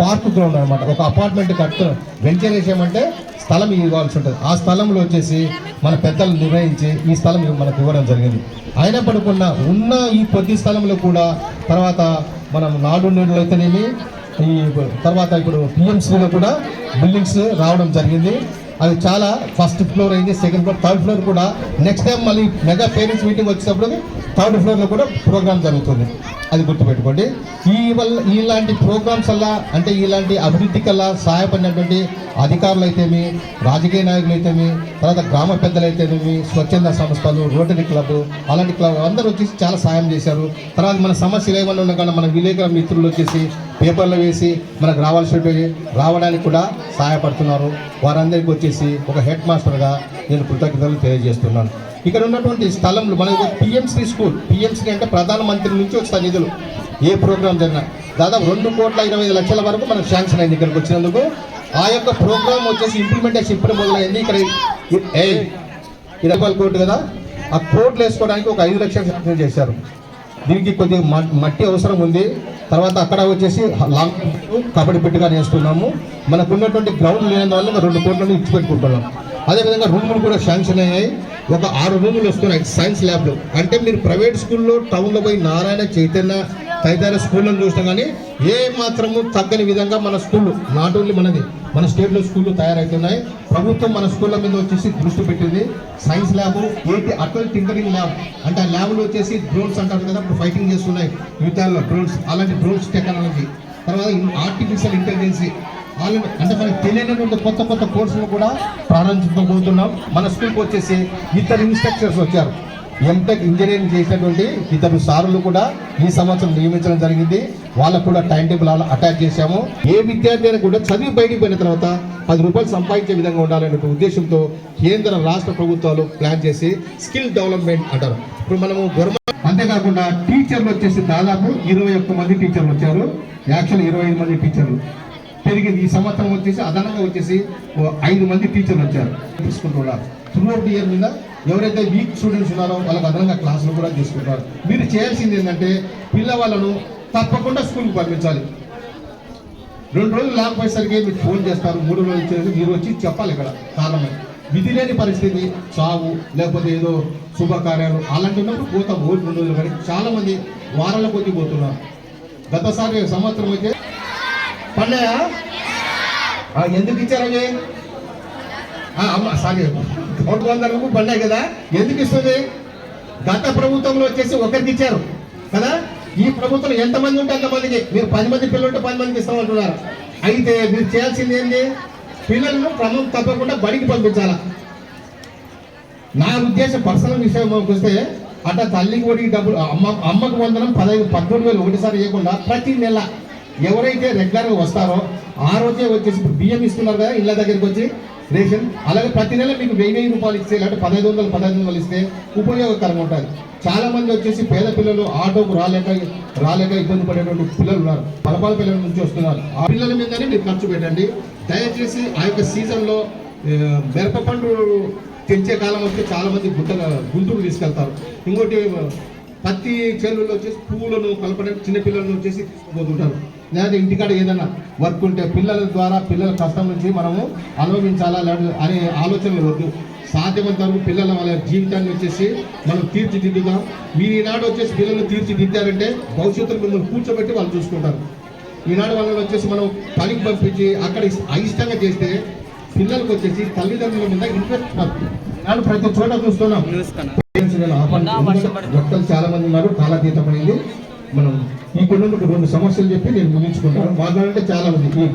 Park ground అనమాట ఒక apartment కట్టు వెంచర్ వేసామంటే స్థలం ఇవ్వాల్సి ఉంటుంది. ఆ స్థలంలో వచ్చేసి మన పెద్దలు నిర్ణయించి ఈ స్థలం మనకు ఇవ్వడం జరిగింది. అయినప్పటికీ ఉన్న ఈ కొద్ది స్థలంలో కూడా తర్వాత మనం నాడు నీళ్ళు అయితేనేమి ఈ తర్వాత ఇప్పుడు పిఎంసీలో కూడా బిల్డింగ్స్ రావడం జరిగింది. అది చాలా ఫస్ట్ ఫ్లోర్ అయింది సెకండ్ ఫ్లోర్ థర్డ్ ఫ్లోర్ కూడా. నెక్స్ట్ టైం మళ్ళీ మెగా పేరెంట్స్ మీటింగ్ వచ్చినప్పుడు థర్డ్ ఫ్లోర్లో కూడా ప్రోగ్రామ్ జరుగుతుంది. అది గుర్తుపెట్టుకోండి. ఈ వల్ల ఇలాంటి ప్రోగ్రామ్స్ వల్ల అంటే ఇలాంటి అభివృద్ధి కల్లా సహాయపడినటువంటి అధికారులు అయితేమి రాజకీయ నాయకులు అయితేమి తర్వాత గ్రామ పెద్దలు స్వచ్ఛంద సంస్థలు రోటరీ క్లబ్ అలాంటి క్లబ్ అందరూ వచ్చేసి చాలా సాయం చేశారు. తర్వాత మన సమస్యలు ఏమైనా ఉన్నా కానీ మన విలేకరుల మిత్రులు వచ్చేసి పేపర్లో వేసి మనకు రావాల్సినవి రావడానికి కూడా సహాయపడుతున్నారు. వారందరికీ వచ్చేసి ఒక హెడ్ మాస్టర్గా నేను కృతజ్ఞతలు తెలియజేస్తున్నాను. ఇక్కడ ఉన్నటువంటి స్థలంలో మనకు పిఎంసీ స్కూల్ పిఎంసీ అంటే ప్రధానమంత్రి నుంచి వస్తాయి నిధులు. ఏ ప్రోగ్రాం జరిగినా దాదాపు రెండు కోట్ల ఇరవై లక్షల వరకు మనకు శాంక్షన్ అయింది ఇక్కడికి వచ్చినందుకు. ఆ యొక్క ప్రోగ్రామ్ వచ్చేసి ఇంప్లిమెంటేషన్ ఇప్పుడు మొదలైంది. ఇక్కడ ఇరవై కోర్టు కదా? ఆ కోట్లు వేసుకోవడానికి ఒక ఐదు లక్షలు శాంక్షన్ చేశారు. దీనికి కొద్దిగా మట్టి అవసరం ఉంది. తర్వాత అక్కడ వచ్చేసి లాంగ్ కబడ్డీ పెట్టుగా నేస్తున్నాము. మనకు ఉన్నటువంటి గ్రౌండ్ లేనందువల్ల ఇంకా రెండు కోట్లను ఇచ్చి పెట్టుకుంటున్నాం అదేవిధంగా రూములు కూడా శాంక్షన్ అయ్యాయి. ఒక ఆరు రూములు వస్తున్నాయి. సైన్స్ ల్యాబ్లు. అంటే మీరు ప్రైవేట్ స్కూల్లో టౌన్లో పోయి నారాయణ చైతన్య తదితర స్కూళ్ళను చూసినా కానీ ఏ మాత్రము తగ్గని విధంగా మన స్కూళ్ళు నాట్ ఓన్లీ మనది మన స్టేట్లో స్కూళ్ళు తయారవుతున్నాయి ప్రభుత్వం మన స్కూళ్ళ మీద వచ్చేసి దృష్టి పెట్టింది. సైన్స్ ల్యాబ్ ఏంటి అటల్ టింకరింగ్ ల్యాబ్ అంటే ఆ ల్యాబ్లో వచ్చేసి డ్రోన్స్ అంటారు కదా ఇప్పుడు ఫైటింగ్ చేస్తున్నాయి యుద్ధాల్లో డ్రోన్స్ అలాంటి డ్రోన్స్ టెక్నాలజీ. తర్వాత ఆర్టిఫిషియల్ ఇంటెలిజెన్సీ ఆల్రెడీ అంటే మనకి తెలియనటువంటి కొత్త కొత్త కోర్సులు కూడా ప్రారంభించబోతున్నాం. మన స్కూల్కి వచ్చేసి ఇద్దరు ఇన్స్ట్రక్టర్స్ వచ్చారు. ఎంటెక్ ఇంజనీరింగ్ చేసినటువంటి ఇతరు సార్లు కూడా ఈ సంవత్సరం నియమించడం జరిగింది. వాళ్ళకు కూడా టైం టేబుల్ అటాచ్ చేశాము. ఏ విద్యార్థి అయినా కూడా చదివి బయటికి పోయిన తర్వాత పది రూపాయలు సంపాదించే విధంగా ఉండాలనే ఉద్దేశంతో కేంద్ర రాష్ట్ర ప్రభుత్వాలు ప్లాన్ చేసి స్కిల్ డెవలప్మెంట్ అంటారు. ఇప్పుడు మనము గవర్నమెంట్ అంతేకాకుండా టీచర్లు వచ్చేసి దాదాపు ఇరవై ఒక్క మంది టీచర్లు వచ్చారు. యాక్చువల్ ఇరవై ఐదు మంది టీచర్లు పెరిగింది ఈ సంవత్సరం వచ్చేసి అదనంగా వచ్చేసి ఓ ఐదు మంది టీచర్లు వచ్చారు. తీసుకుంటున్నారు త్రూ అవుట్ ఇయర్ మీద ఎవరైతే వీక్ స్టూడెంట్స్ ఉన్నారో వాళ్ళకి అదనంగా క్లాసులు కూడా తీసుకుంటారు. మీరు చేయాల్సింది ఏంటంటే పిల్లవాళ్ళను తప్పకుండా స్కూల్కి పంపించాలి. రెండు రోజులు లేకపోయేసరికి మీరు ఫోన్ చేస్తారు మూడు రోజులు వచ్చేసి మీరు వచ్చి చెప్పాలి ఇక్కడ. కారణమే విధి లేని పరిస్థితి చావు లేకపోతే ఏదో శుభకార్యాలు అలాంటి ఉన్నప్పుడు పోతాం ఓటు రెండు రోజులు కానీ చాలామంది వారాల కొద్ది పోతున్నారు. గతసారి సంవత్సరం అయితే పండయా ఎందుకు ఇచ్చారు అమ్మ సాగే ఒకటి వంద రూపాయలు వందలకు కదా? ఎందుకు ఇస్తుంది? గత ప్రభుత్వంలో వచ్చేసి ఒకరికి ఇచ్చారు. కదా? ఈ ప్రభుత్వం ఎంతమంది ఉంటే అంతమందికి. మీరు పది మంది పిల్లలు ఉంటే పది మందికి ఇస్తామంటున్నారు అయితే మీరు చేయాల్సింది ఏంటి పిల్లలను క్రమం తప్పకుండా బడికి పంపించాలా? నా ఉద్దేశం పర్సనల్ విషయం వస్తే అట్లా తల్లికి ఒడికి డబ్బులు అమ్మ అమ్మకు వందనం పదహైదు పదమూడు వేలు ఒకటిసారి ఇవ్వకుండా ప్రతి నెల ఎవరైతే రెగ్యులర్గా వస్తారో ఆ రోజే వచ్చేసి బియ్యం ఇస్తున్నారు కదా ఇళ్ళ దగ్గరికి వచ్చి రేషన్. అలాగే ప్రతి నెల మీకు వెయ్యి వెయ్యి రూపాయలు ఇస్తే లేదంటే పదహైదు వందలు పదహైదు వందలు ఇస్తే ఉపయోగకరంగా ఉంటుంది చాలా మంది వచ్చేసి పేద పిల్లలు ఆటోకు రాలేక రాలేక ఇబ్బంది పడేటువంటి పిల్లలు ఉన్నారు. పలపాల పిల్లల నుంచి వస్తున్నారు. ఆ పిల్లల మీదనే మీరు ఖర్చు పెట్టండి. దయచేసి ఆ యొక్క సీజన్లో మిరప పండు తెంచే కాలం వస్తే చాలా మంది గుంట గుంటూరు తీసుకెళ్తారు. ఇంకోటి పత్తి చేనుల్లో వచ్చేసి పువ్వులను కలపడానికి చిన్నపిల్లలను వచ్చేసి తీసుకుపోతుంటారు. లేదా ఇంటికాడ ఏదైనా వర్క్ ఉంటే పిల్లల ద్వారా పిల్లల కష్టం నుంచి మనము అనుభవించాలా లేదా అనే ఆలోచనలు వద్దు. సాధ్యమంత వరకు పిల్లల వాళ్ళ జీవితాన్ని వచ్చేసి మనం తీర్చిదిద్దుదాం. మీరు ఈనాడు వచ్చేసి పిల్లలు తీర్చిదిద్దారంటే భవిష్యత్తులో మిమ్మల్ని కూర్చోబెట్టి వాళ్ళు చూసుకుంటారు. ఈనాడు వాళ్ళని వచ్చేసి మనం పనికి పంపించి అక్కడ అయిష్టంగా చేస్తే పిల్లలకు వచ్చేసి తల్లిదండ్రుల మీద ఇంట్రెస్ట్ ఈనాడు ప్రతి చోట చూస్తున్నాం. చాలా మంది ఉన్నారు. కాలాతీతమైంది. మనం ఈ కొన్ని రెండు సమస్యలు చెప్పి నేను ముగించుకుంటాను. మాట్లాడంటే చాలా ఉంది. ఈ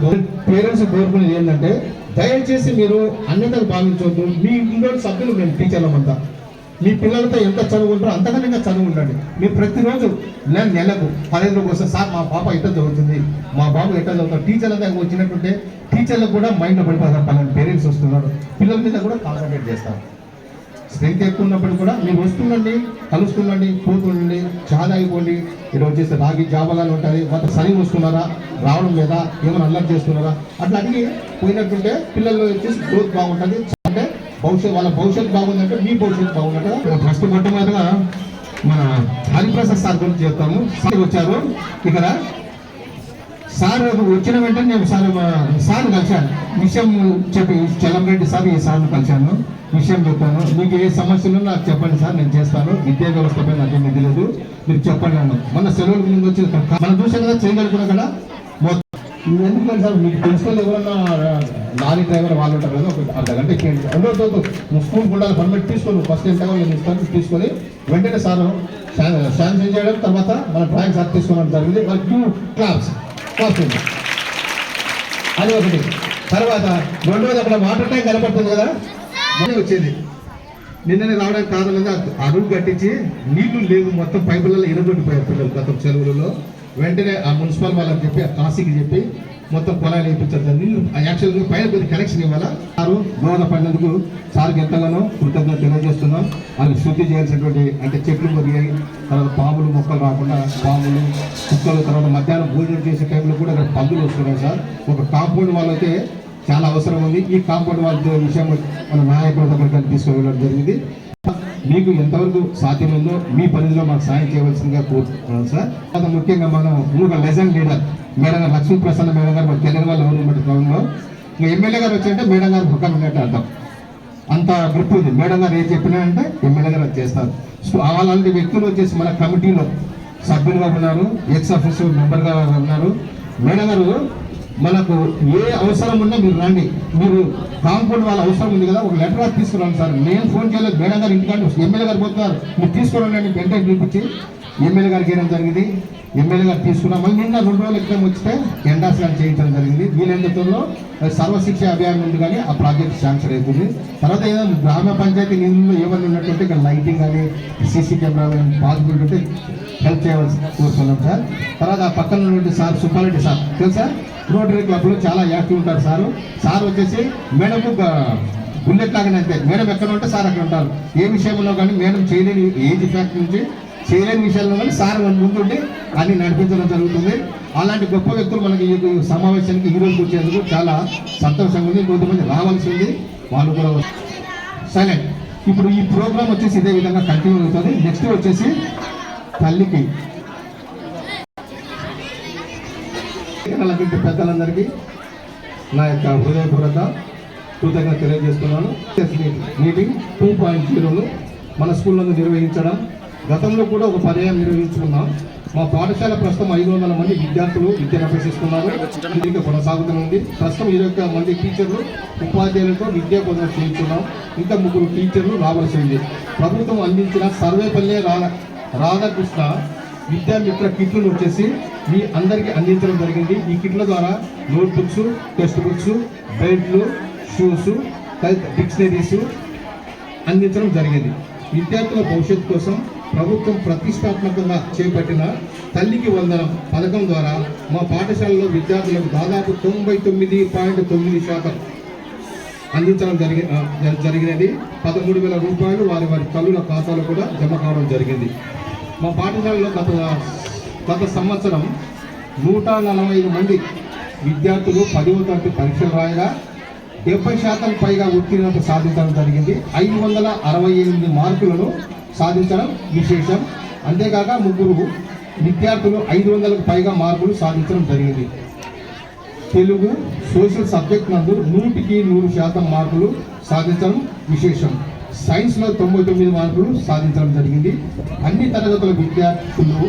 పేరెంట్స్ కోరుకునేది ఏంటంటే దయచేసి మీరు అన్యతలు భావించవద్దు మీ ఇంట్లో సభ్యులు మేము టీచర్లమంతా మీ పిల్లలతో ఎంత చదువుకుంటారో అంతకన్నా చదువు ఉండండి. మీరు ప్రతిరోజు నేను నెలకు పదిహేను రోజులు వస్తే సార్ మా పాప ఎట్లా చదువుతుంది? మా బాబు ఎట్లా చదువుతారు టీచర్ల దగ్గర వచ్చినట్టుంటే టీచర్లకు కూడా మైండ్ పడిపోతారు. పలానా పేరెంట్స్ వస్తున్నారు. పిల్లల మీద కూడా కాన్సన్ట్రేట్ చేస్తారు. స్ట్రెంత్ ఎక్కువ ఉన్నప్పుడు కూడా మీరు వస్తుండండి కలుస్తుండండి కూతుండండి చాలా అయిపోండి. ఇక్కడ వచ్చేసి రాగి జాబగాలు ఉంటుంది వాళ్ళ సరి వస్తున్నారా? రావడం లేదా? ఏమైనా అల్లరి చేస్తున్నారా? అట్లా అడిగి పోయినట్టుంటే పిల్లలు వచ్చేసి గ్రోత్ బాగుంటుంది. అంటే భవిష్యత్ వాళ్ళ భవిష్యత్తు బాగుందంటే మీ భవిష్యత్తు బాగుందంటే ఫస్ట్ మొట్టమొదటిగా మన హరిప్రసాద్ సార్ గురించి చెప్తాము. సార్ వచ్చారు. ఇక్కడ సార్ వచ్చిన వెంటనే నేను సార్ సార్ కలిశాను. విషయం చెప్పి చలంరెడ్డి సార్ ఈ సార్ను కలిశాను. విషయం చెప్తాను. మీకు ఏ సమస్యలు నాకు చెప్పండి సార్ నేను చేస్తాను. విద్యా వ్యవస్థ పైన నాకు ఇది తెలియదు మీరు చెప్పండి అన్నాను మన సెలవుల ముందు వచ్చి మనం చూసాం కదా చేయగలుగుతున్నాం కదా మొత్తం నువ్వు ఎందుకు సార్? మీకు ప్రిన్సిపల్ ఎవరన్నా లారీ డ్రైవర్ వాళ్ళు ఉంటారు కదా ఒక అర్ధ గంట ఇచ్చేయండి రెండో నువ్వు స్కూల్ కూడా పర్మిట్ తీసుకొని ఫస్ట్ ఎంత కావాలి నేను ఇస్తాను తీసుకొని వెంటనే సార్ శాంక్షన్ చేయడం తర్వాత మన డ్రాయింగ్ సార్ తీసుకోవడం జరిగింది. వాళ్ళ క్యూ క్లాప్స్ అది ఒకటి. తర్వాత రెండోది అక్కడ వాటర్ ట్యాంక్ కనపడుతుంది కదా? మొన్న వచ్చేది. నిన్ననే రావడానికి కారణం అరువు కట్టించి నీళ్ళు లేవు. మొత్తం పైపులలో ఇరగొట్టిపోయారు పిల్లలు గత చెరువులలో. వెంటనే ఆ మున్సిపల్ వాళ్ళకి చెప్పి ఆ కాశీకి చెప్పి మొత్తం పొలాలు వేయించారు. నీళ్ళు యాక్చువల్గా పైన కొద్ది కనెక్షన్ ఇవ్వాలా? సారు దోహదపడినందుకు సార్కి ఎంతగానో కృతజ్ఞత తెలియజేస్తున్నాం. వాళ్ళు శుద్ధి చేయాల్సినటువంటి అంటే చెట్లు కొరిగాయి. తర్వాత పాములు మొక్కలు రాకుండా పాములు కుక్కలు తర్వాత మధ్యాహ్నం భోజనం చేసే టైంలో కూడా ఇక్కడ పందులు వస్తున్నాయి సార్. ఒక కాంపౌండ్ వాళ్ళైతే చాలా అవసరం ఉంది. ఈ కాంపౌండ్ వాళ్ళ విషయం మన నాయకుల దగ్గరికి తీసుకువెళ్ళడం జరిగింది. మీకు ఎంతవరకు సాధ్యమైందో మీ పరిధిలో మాకు సాయం చేయవలసిందిగా కోరుతున్నాను సార్. అది ముఖ్యంగా మనం ఇంకొక లెజెండ్ లీడర్ మేడం గారు లక్ష్మీ ప్రసన్న మేడం గారు మాకు తెలియని వాళ్ళు ఎవరు ఉన్నట్టు ఇంకా ఎమ్మెల్యే గారు వచ్చారంటే మేడం గారు ముఖం ఉన్నట్టు అర్థం. అంత గ్రిప్ ఉంది. మేడం గారు ఏం చెప్పినారంటే ఎమ్మెల్యే గారు అది చేస్తారు. సో అలాంటి వ్యక్తులు వచ్చేసి మన కమిటీలో సభ్యులుగా ఉన్నారు. ఎక్స్ ఆఫీసర్ మెంబర్గా ఉన్నారు. మేడం గారు మనకు ఏ అవసరం ఉన్నా మీరు రండి. మీరు కాంపౌండ్ వాళ్ళ అవసరం ఉంది కదా ఒక లెటర్ రాసి తీసుకురండి సార్. నేను ఫోన్ చేయలేదు. మేడం గారు ఇంటికాడ ఎమ్మెల్యే గారు పోతున్నారు. మీరు తీసుకురండి అని వెంటనే పిలిపించి ఎమ్మెల్యే గారికి వేయడం జరిగింది? ఎమ్మెల్యే గారు తీసుకున్నాం నిన్న రెండు రోజుల క్రితం వచ్చితే ఎండాస్ గారు చేయించడం జరిగింది. వీళ్ళెందులో సర్వశిక్ష అభియాన్ ఉంది కానీ ఆ ప్రాజెక్ట్ శాంక్షన్ అవుతుంది. తర్వాత ఏదో గ్రామ పంచాయతీ నిధుల్లో ఏమైనా ఉన్నట్టుంటే ఇక్కడ లైటింగ్ కానీ సీసీ కెమెరా పాసిబిలిటీ ఉంటే హెల్ప్ చేయవలసి కోరుతున్నాం సార్. తర్వాత ఆ పక్కన ఉన్నటువంటి సార్ సుబ్బారెడ్డి సార్. తెలుసా రోటరీ క్లబ్లో చాలా యాక్టివ్ ఉంటారు సార్. సార్ వచ్చేసి మేడంకు బుల్లెట్ లాగానే అంతే. మేడం ఎక్కడ ఉంటే సార్ అక్కడ ఉంటారు. ఏ విషయంలో కానీ మేడం చేయలేని ఏజ్ ఫ్యాక్ట్ నుంచి చేయలేని విషయాల్లో కానీ సార్ మన ముందుండి అన్ని నడిపించడం జరుగుతుంది. అలాంటి గొప్ప వ్యక్తులు మనకి ఈ సమావేశానికి ఈ రోజు వచ్చేందుకు చాలా సంతోషంగా ఉంది. కొంతమంది రావాల్సి ఉంది. వాళ్ళు కూడా సరే ఇప్పుడు ఈ ప్రోగ్రామ్ వచ్చేసి ఇదే విధంగా కంటిన్యూ అవుతుంది. నెక్స్ట్ వచ్చేసి తల్లికి. అలాంటి పెద్దలందరికీ నా యొక్క హృదయపూర్వక కృతజ్ఞత తెలియజేస్తున్నాను. మీటింగ్ టూ పాయింట్ జీరోను మన స్కూల్లో నిర్వహించడం గతంలో కూడా ఒక పర్యాయం నిర్వహించుకున్నాం. మా పాఠశాల ప్రస్తుతం ఐదు వందల మంది విద్యార్థులు విద్యను అభ్యసిస్తున్నారు. ఇంకా కొనసాగుతుంది ప్రస్తుతం ఇరవై ఒక్క మంది టీచర్లు ఉపాధ్యాయులతో విద్యా బోధన చేయించున్నాం ఇంకా ముగ్గురు టీచర్లు రావాల్సింది ప్రభుత్వం అందించిన సర్వేపల్లె రాధా రాధాకృష్ణ విద్యామిత్ర కిట్లను వచ్చేసి మీ అందరికీ అందించడం జరిగింది. ఈ కిట్ల ద్వారా నోట్బుక్స్ టెక్స్ట్ బుక్స్ బెల్ట్లు షూస్ డిక్షనరీస్ అందించడం జరిగింది. విద్యార్థుల భవిష్యత్తు కోసం ప్రభుత్వం ప్రతిష్టాత్మకంగా చేపట్టిన తల్లికి వందనం పథకం ద్వారా మా పాఠశాలలో విద్యార్థులకు దాదాపు తొంభై తొమ్మిది పాయింట్ తొమ్మిది శాతం అందించడం జరిగి జ- జరిగినది. పదమూడు వేల రూపాయలు వారి వారి తల్లుల ఖాతాలో కూడా జమ కావడం జరిగింది. మా పాఠశాలలో గత గత సంవత్సరం నూట నలభై ఐదు మంది విద్యార్థులు పదవ తరగతి పరీక్షలు రాయగా డెబ్బై శాతం పైగా ఉత్తీర్ణత సాధించడం జరిగింది. ఐదు వందల అరవై ఎనిమిది మార్కులను సాధించడం విశేషం. అంతేకాక ముగ్గురు విద్యార్థులు ఐదు వందలకు పైగా మార్కులు సాధించడం జరిగింది. తెలుగు సోషల్ సబ్జెక్ట్ నందు నూటికి నూరు శాతం మార్కులు సాధించడం విశేషం. సైన్స్లో తొంభై తొమ్మిది మార్కులు సాధించడం జరిగింది. అన్ని తరగతుల విద్యార్థులు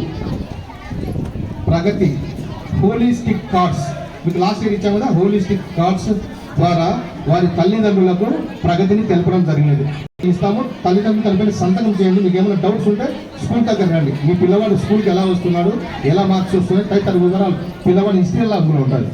ప్రగతి. Holistic cards. మీకు లాస్ట్ ఇయర్ ఇచ్చాం కదా హోలిస్టిక్ కార్డ్స్ ద్వారా వారి తల్లిదండ్రులకు ప్రగతిని తెలపడం జరిగినది. ఇస్తాము. తల్లిదండ్రులు తెలిపిన సంతకం చేయండి. మీకు ఏమైనా డౌట్స్ ఉంటే స్కూల్ దగ్గర రండి. మీ పిల్లవాడు స్కూల్కి ఎలా వస్తున్నాడు? ఎలా మార్క్స్ వస్తున్నాయి? తదితర వివరాలు పిల్లవాడి హిస్టరీ ఎలా ఉంటుంది